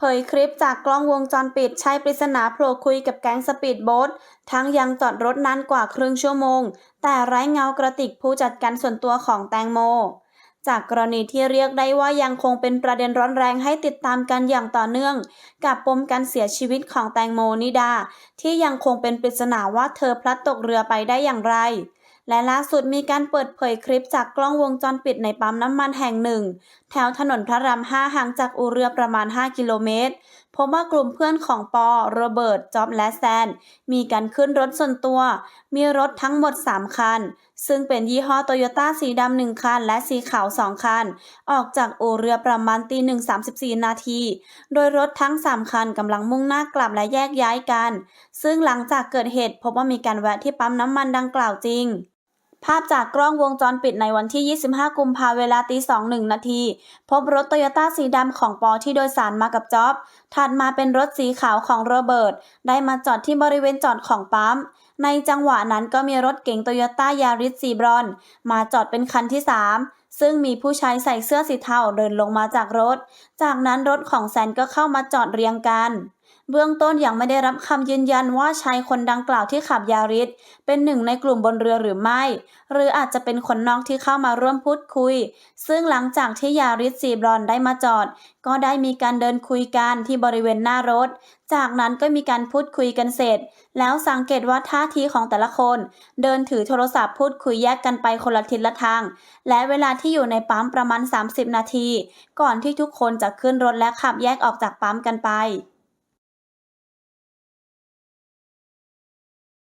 เผยคลิปจากกล้องวงจรปิดชายปริศนาโผล่คุยกับแก๊งสปีดโบ๊ททั้งยังจอดรถนานกว่าครึ่งชั่วโมง แต่ไร้เงากระติกผู้จัดการส่วนตัวของแตงโม จากกรณีที่เรียกได้ว่ายังคงเป็นประเด็นร้อนแรงให้ติดตามกันอย่างต่อเนื่อง กับปมการเสียชีวิตของแตงโมนิดา ที่ยังคงเป็นปริศนาว่าเธอพลัดตกเรือไปได้อย่างไร และล่าสุดมีการเปิดเผยคลิปจากกล้องวงจรปิดในปั๊มน้ำมันแห่งหนึ่ง แถวถนนพระราม5ห่างจากอู่เรือประมาณ 5 กิโลเมตรพบว่ากลุ่มเพื่อนของปอ โรเบิร์ต จ็อบและแซน มีการขึ้นรถส่วนตัว มีรถทั้งหมด 3 คัน ซึ่งเป็นยี่ห้อโตโยต้าสีดำหนึ่งคัน และสีขาว2คัน ออกจากอู่เรือประมาณตีหนึ่งสามสิบสี่นาที โดยรถทั้ง 3 คันกำลังมุ่งหน้ากลับและแยกย้ายกัน ซึ่งหลังจากเกิดเหตุพบว่ามีการแวะที่ปั๊มน้ำมันดังกล่าวจริง ภาพจากกล้องวงจรปิดในวันที่ 25 กุมภาเวลาตีสองหนึ่งนาที พบรถโตโยต้าสีดำของปอที่โดยสารมากับจ็อบ ถัดมาเป็นรถสีขาวของโรเบิร์ต ได้มาจอดที่บริเวณจอดของปั๊ม ในจังหวะนั้นก็มีรถเก๋งโตโยต้ายาริสสีบรอน มาจอดเป็นคันที่ 3 ซึ่งมีผู้ชายใส่เสื้อสีเทาเดินลงมาจากรถ จากนั้นรถของแซนก็เข้ามาจอดเรียงกัน เบื้องต้นยังไม่ได้รับคำยืนยันว่าชายคนดังกล่าวที่ขับยาริสเป็นหนึ่งในกลุ่มบนเรือหรือไม่ หรืออาจจะเป็นคนนอกที่เข้ามาร่วมพูดคุย ซึ่งหลังจากที่ยาริสสีบรอนได้มาจอด ก็ได้มีการเดินคุยกันที่บริเวณหน้ารถ จากนั้นก็มีการพูดคุยกันเสร็จ แล้วสังเกตว่าท่าทีของแต่ละคน เดินถือโทรศัพท์พูดคุยแยกกันไปคนละทิศละทาง และเวลาที่อยู่ในปั๊มประมาณ 30 นาที ก่อนที่ทุกคนจะขึ้นรถและขับแยกออกจากปั๊มกันไป